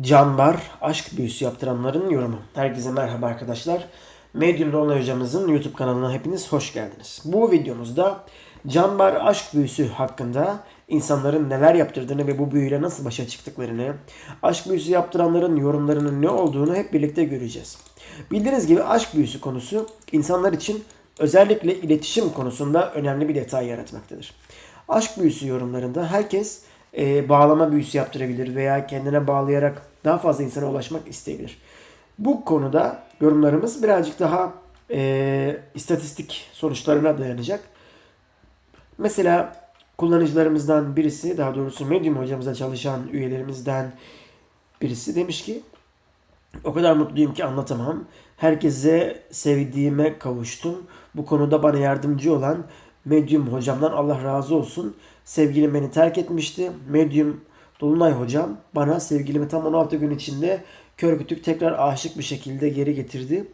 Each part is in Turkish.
Canbar aşk büyüsü yaptıranların yorumu. Herkese merhaba arkadaşlar. Medium Dolunay hocamızın YouTube kanalına hepiniz hoş geldiniz. Bu videomuzda Canbar aşk büyüsü hakkında insanların neler yaptırdığını ve bu büyüyle nasıl başa çıktıklarını, aşk büyüsü yaptıranların yorumlarının ne olduğunu hep birlikte göreceğiz. Bildiğiniz gibi aşk büyüsü konusu insanlar için özellikle iletişim konusunda önemli bir detay yaratmaktadır. Aşk büyüsü yorumlarında herkes e, bağlama büyüsü yaptırabilir veya kendine bağlayarak daha fazla insana ulaşmak isteyebilir. Bu konuda yorumlarımız birazcık daha e, istatistik sonuçlarına dayanacak. Mesela kullanıcılarımızdan birisi, daha doğrusu Medium hocamıza çalışan üyelerimizden birisi demiş ki o kadar mutluyum ki anlatamam. Herkese sevdiğime kavuştum. Bu konuda bana yardımcı olan Medium hocamdan Allah razı olsun. Sevgilim beni terk etmişti. Medium Dolunay hocam bana sevgilimi tam 16 gün içinde kör kütük tekrar aşık bir şekilde geri getirdi.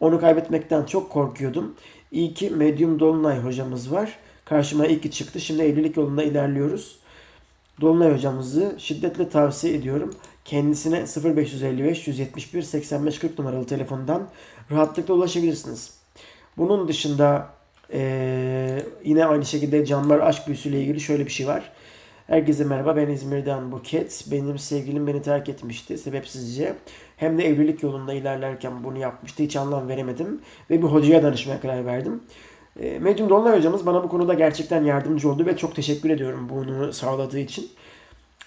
Onu kaybetmekten çok korkuyordum. İyi ki Medium Dolunay hocamız var. Karşıma iyi ki çıktı. Şimdi evlilik yolunda ilerliyoruz. Dolunay hocamızı şiddetle tavsiye ediyorum. Kendisine 0555 171 85 40 numaralı telefondan rahatlıkla ulaşabilirsiniz. Bunun dışında eee, yine aynı şekilde Canlar Aşk Büyüsü'yle ilgili şöyle bir şey var. Herkese merhaba ben İzmir'den Buket. Benim sevgilim beni terk etmişti sebepsizce. Hem de evlilik yolunda ilerlerken bunu yapmıştı. Hiç anlam veremedim. Ve bir hocaya danışmaya karar verdim. E, Medium Dolunay hocamız bana bu konuda gerçekten yardımcı oldu ve çok teşekkür ediyorum bunu sağladığı için.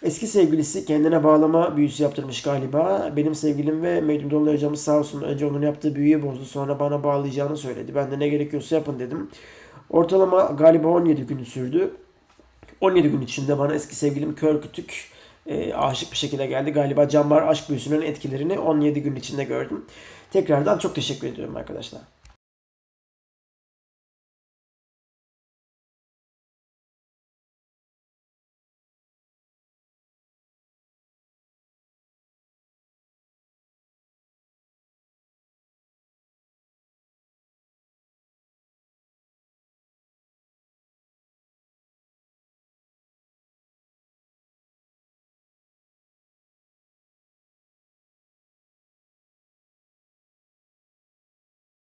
Eski sevgilisi kendine bağlama büyüsü yaptırmış galiba. Benim sevgilim ve Medium Dolunay hocamız sağ olsun önce onun yaptığı büyüyü bozdu sonra bana bağlayacağını söyledi. Ben de ne gerekiyorsa yapın dedim. Ortalama galiba 17 gün sürdü. 17 gün içinde bana eski sevgilim kör kütük e, aşık bir şekilde geldi. Galiba Canbar aşk büyüsünün etkilerini 17 gün içinde gördüm. Tekrardan çok teşekkür ediyorum arkadaşlar.